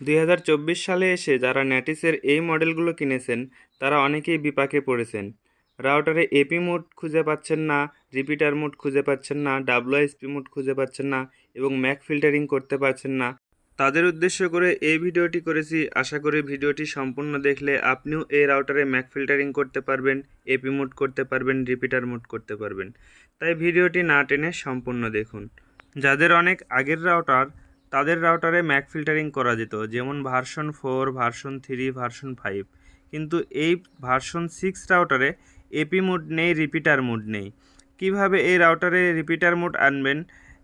দুই হাজার চব্বিশ সালে এসে যারা ন্যাটিসের এই মডেলগুলো কিনেছেন, তারা অনেকেই বিপাকে পড়েছেন। রাউটারে এপি মোড খুঁজে পাচ্ছেন না, রিপিটার মোড খুঁজে পাচ্ছেন না ডাব্লিউএসপি মোড খুঁজে পাচ্ছেন না এবং ম্যাক ফিল্টারিং করতে পারছেন না। তাদের উদ্দেশ্য করে এই ভিডিওটি করেছি। আশা করি ভিডিওটি সম্পূর্ণ দেখলে আপনিও এই রাউটারে ম্যাক ফিল্টারিং করতে পারবেন এপি মোড করতে পারবেন, রিপিটার মোড করতে পারবেন। তাই ভিডিওটি না টেনে সম্পূর্ণ দেখুন। যাদের অনেক আগের রাউটার তাদের রাউটারে ম্যাক ফিল্টারিং করা যেত, যেমন version four version three version five কিন্তু এই ভার্সন সিক্স রাউটারে এপি মোড নেই রিপিটার মোড নেই। কীভাবে এই রাউটারে রিপিটার মোড আনবেন?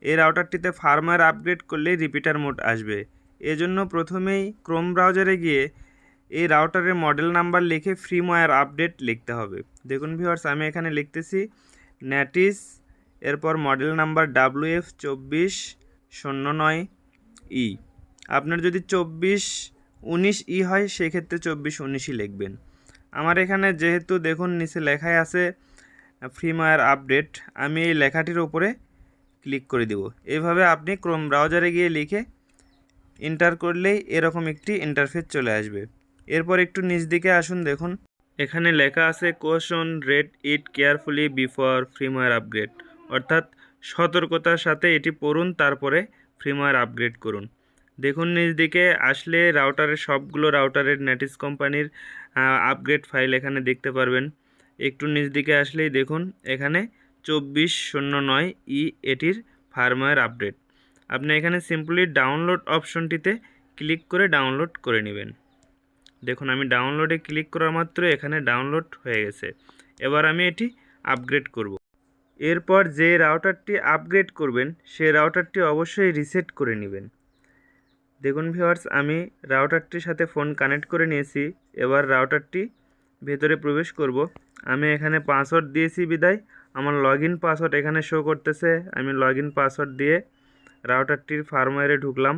এই রাউটারটিতে ফার্মওয়্যার আপগ্রেড করলেই রিপিটার মোড আসবে। এজন্য প্রথমেই ক্রোম ব্রাউজারে গিয়ে এই রাউটারের মডেল নাম্বার লিখে ফ্রিমওয়্যার আপডেট লিখতে হবে। দেখুন ভিউয়ার্স আমি এখানে লিখতেছি ন্যাটিস এরপর মডেল নাম্বার ডাব্লু এফ চব্বিশ, শূন্য নয়। ই। আপনার যদি চব্বিশ উনিশ ই হয়, সেক্ষেত্রে চব্বিশ উনিশই লিখবেন। আমার এখানে যেহেতু দেখুন, নিচে লেখাই আছে ফ্রিমওয়্যার আপডেট, আমি এই লেখাটির ওপরে ক্লিক করে দেব। এইভাবে আপনি ক্রোম ব্রাউজারে গিয়ে লিখে এন্টার করলেই এরকম একটি ইন্টারফেস চলে আসবে। এরপর একটু নিচ দিকে আসুন, দেখুন। এখানে লেখা আছে, caution read it carefully before firmware upgrade অর্থাৎ সতর্কতার সাথে এটি পড়ুন, তারপরে ফ্রিমওয়্যার আপগ্রেড করুন। দেখুন নিচ দিকে আসলে রাউটারের সবগুলো রাউটারের নেটিস কোম্পানির আপগ্রেড ফাইল এখানে দেখতে পারবেন। একটু নিচ দিকে আসলেই দেখুন, এখানে চব্বিশ শূন্য নয় ই এটির ফার্মওয়্যার আপডেট আপনি এখানে সিম্পলি ডাউনলোড অপশনটিতে ক্লিক করে ডাউনলোড করে নেবেন। দেখুন, আমি ডাউনলোডে ক্লিক করা মাত্র এখানে ডাউনলোড হয়ে গেছে। এবার আমি এটি আপগ্রেড করব। এরপর যে রাউটারটি আপগ্রেড করবেন সেই রাউটারটি অবশ্যই রিসেট করে নেবেন। দেখুন ভিওয়ার্স আমি রাউটারটির সাথে ফোন কানেক্ট করে নিয়েছি। এবার রাউটারটি ভেতরে প্রবেশ করব। আমি এখানে পাসওয়ার্ড দিয়েছি বিদায়। আমার লগ ইন পাসওয়ার্ড এখানে শো করতেছে। আমি লগ ইন পাসওয়ার্ড দিয়ে রাউটারটির ফার্মওয়্যারে ঢুকলাম।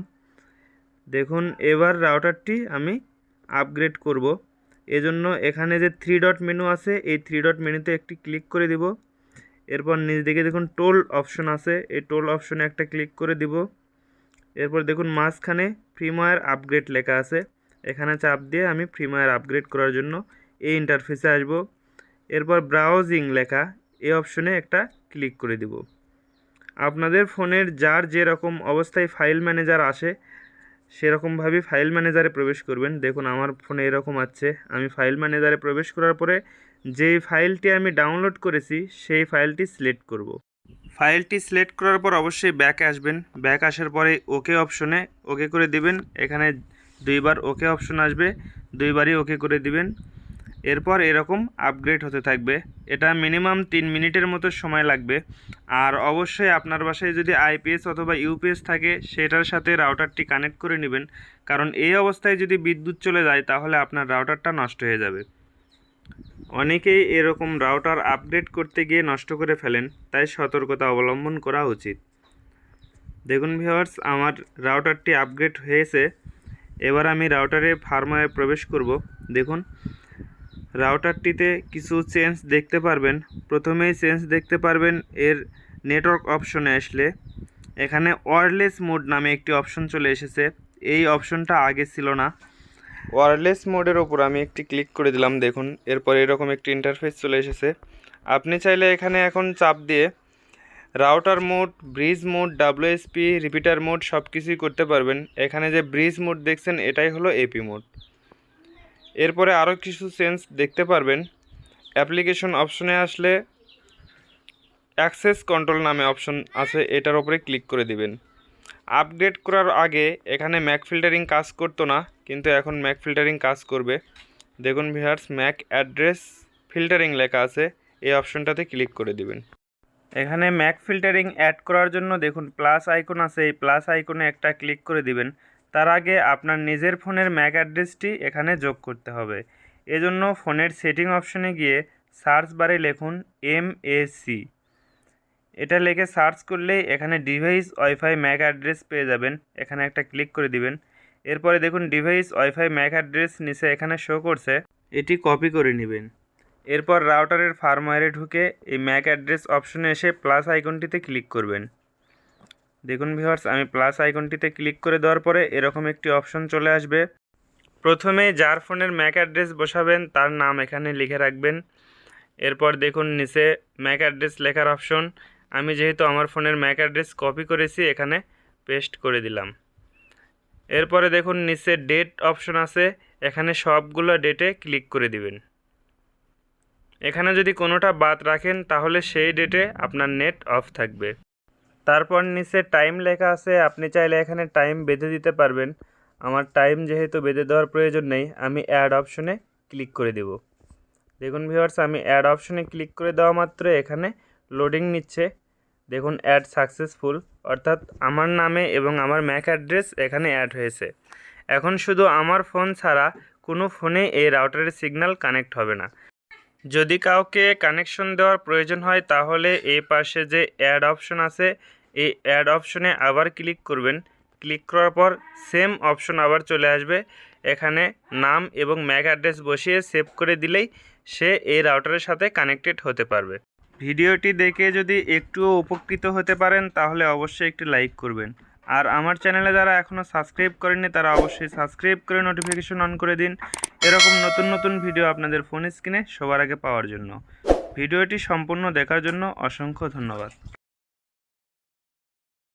দেখুন, এবার রাউটারটি আমি আপগ্রেড করব। এজন্য এখানে যে থ্রি ডট মেনু আছে, এই থ্রি ডট মেনুতে একটি ক্লিক করে দিব। এরপর নিচ দিকে দেখুন টোল অপশন আছে। এই টোল অপশনে একটা ক্লিক করে দিব। এরপর দেখুন মাঝখানে ফ্রিমওয়্যার আপগ্রেড লেখা আছে। এখানে চাপ দিয়ে আমি ফ্রিমওয়্যার আপগ্রেড করার জন্য এই ইন্টারফেসে আসব। এরপর ব্রাউজিং লেখা, এই অপশনে একটা ক্লিক করে দিব। আপনাদের ফোনের যার যেরকম অবস্থায় ফাইল ম্যানেজার আসে সেরকমভাবে ফাইল ম্যানেজারে প্রবেশ করবেন। দেখুন, আমার ফোনে এরকম আছে। আমি ফাইল ম্যানেজারে প্রবেশ করার পরে যেই ফাইলটি আমি ডাউনলোড করেছি, সেই ফাইলটি সিলেক্ট করব। ফাইলটি সিলেক্ট করার পর অবশ্যই ব্যাকে আসবেন। ব্যাক আসার পরে ওকে অপশনে ওকে করে দিবেন। এখানে দুইবার ওকে অপশন আসবে। দুইবারই ওকে করে দিবেন। এরপর এরকম আপগ্রেড হতে থাকবে। এটা মিনিমাম তিন মিনিটের মতো সময় লাগবে। আর অবশ্যই আপনার বাসায় যদি আইপিএস অথবা ইউপিএস থাকে, সেটার সাথে রাউটারটি কানেক্ট করে নেবেন। কারণ এই অবস্থায় যদি বিদ্যুৎ চলে যায়, তাহলে আপনার রাউটারটা নষ্ট হয়ে যাবে। অনেকেই এরকম রাউটার আপডেট করতে গিয়ে নষ্ট করে ফেলেন, তাই সতর্কতা অবলম্বন করা উচিত। দেখুন ভিওয়ার্স আমার রাউটারটি আপগ্রেড হয়েছে। এবার আমি রাউটারে ফার্মওয়্যার প্রবেশ করব। দেখুন রাউটারটিতে কিছু চেঞ্জ দেখতে পারবেন। প্রথমেই চেঞ্জ দেখতে পারবেন এর নেটওয়ার্ক অপশনে আসলে। এখানে ওয়ারলেস মোড নামে একটি অপশন চলে এসেছে। এই অপশনটা আগে ছিল না। ওয়ারলেস মোডের ওপর আমি একটি ক্লিক করে দিলাম, দেখুন। এরপর এরকম একটি ইন্টারফেস চলে এসেছে। আপনি চাইলে এখানে এখন চাপ দিয়ে router mode, bridge mode WSP repeater mode সব কিছুই করতে পারবেন। এখানে যে ব্রিজ মোড দেখছেন, এটাই হলো এপি মোড। এরপরে আরও কিছু চেঞ্জ দেখতে পারবেন। অ্যাপ্লিকেশন অপশনে আসলে অ্যাক্সেস কন্ট্রোল নামে অপশন আছে, এটার ওপরে ক্লিক করে দিবেন। আপগ্রেড করার আগে এখানে ম্যাক ফিল্টারিং কাজ করতো না, কিন্তু এখন ম্যাক ফিল্টারিং কাজ করবে। দেখুন ভিহার্স ম্যাক অ্যাড্রেস ফিল্টারিং লেখা আছে, এই অপশনটাতে ক্লিক করে দিবেন। এখানে ম্যাক ফিল্টারিং অ্যাড করার জন্য দেখুন প্লাস আইকন আছে, এই প্লাস আইকনে একটা ক্লিক করে দিবেন। তার আগে আপনার নিজের ফোনের ম্যাক অ্যাড্রেসটি এখানে যোগ করতে হবে। এজন্য ফোনের সেটিং অপশনে গিয়ে সার্চ বারে লিখুন এম এ সি। এটা লিখে সার্চ করলেই এখানে ডিভাইস ওয়াইফাই ম্যাক অ্যাড্রেস পেয়ে যাবেন। এখানে একটা ক্লিক করে দিবেন। এরপরে দেখুন ডিভাইস ওয়াইফাই ম্যাক অ্যাড্রেস নিচে এখানে শো করছে। এটি কপি করে নেবেন। এরপর রাউটারের ফার্মওয়্যারে ঢুকে এই ম্যাক অ্যাড্রেস অপশনে এসে প্লাস আইকনটিতে ক্লিক করবেন। দেখুন ভিউয়ার্স আমি প্লাস আইকনটিতে ক্লিক করে দেওয়ার পরে এরকম একটি অপশন চলে আসবে। প্রথমে যার ফোনের ম্যাক অ্যাড্রেস বসাবেন, তার নাম এখানে লিখে রাখবেন। এরপর দেখুন নিচে ম্যাক অ্যাড্রেস লেখার অপশন আমি যেহেতু আমার ফোনের ম্যাক অ্যাড্রেস কপি করেছি, এখানে পেস্ট করে দিলাম। এরপরে দেখুন নিচে ডেট অপশন আছে, এখানে সবগুলো ডেটে ক্লিক করে দিবেন। এখানে যদি কোনোটা বাদ রাখেন, তাহলে সেই ডেটে আপনার নেট অফ থাকবে। তারপর নিচে টাইম লেখা আছে, আপনি চাইলে এখানে টাইম বেঁধে দিতে পারবেন। আমার টাইম যেহেতু বেঁধে দেওয়ার প্রয়োজন নেই, আমি অ্যাড অপশনে ক্লিক করে দেব। দেখুন ভিউয়ার্স আমি অ্যাড অপশনে ক্লিক করে দেওয়া মাত্র এখানে লোডিং নিচ্ছে। দেখুন অ্যাড সাকসেসফুল অর্থাৎ আমার নামে এবং আমার ম্যাক অ্যাড্রেস এখানে অ্যাড হয়েছে। এখন শুধু আমার ফোন ছাড়া কোনো ফোনে এই রাউটারের সিগন্যাল কানেক্ট হবে না। যদি কাউকে কানেকশন দেওয়ার প্রয়োজন হয়, তাহলে এই পাশে যে অ্যাড অপশন আছে, এই অ্যাড অপশনে আবার ক্লিক করবেন। ক্লিক করার পর সেম অপশন আবার চলে আসবে। এখানে নাম এবং ম্যাক অ্যাড্রেস বসিয়ে সেভ করে দিলেই সে এই রাউটারের সাথে কানেক্টেড হতে পারবে। ভিডিওটি দেখে যদি একটুও উপকৃত হতে পারেন, তাহলে অবশ্যই একটি লাইক করবেন। আর আমার চ্যানেলে যারা এখনও সাবস্ক্রাইব করেননি, তারা অবশ্যই সাবস্ক্রাইব করে নোটিফিকেশন অন করে দিন। এরকম নতুন নতুন ভিডিও আপনাদের ফোন স্ক্রিনে সবার আগে পাওয়ার জন্য। ভিডিওটি সম্পূর্ণ দেখার জন্য অসংখ্য ধন্যবাদ।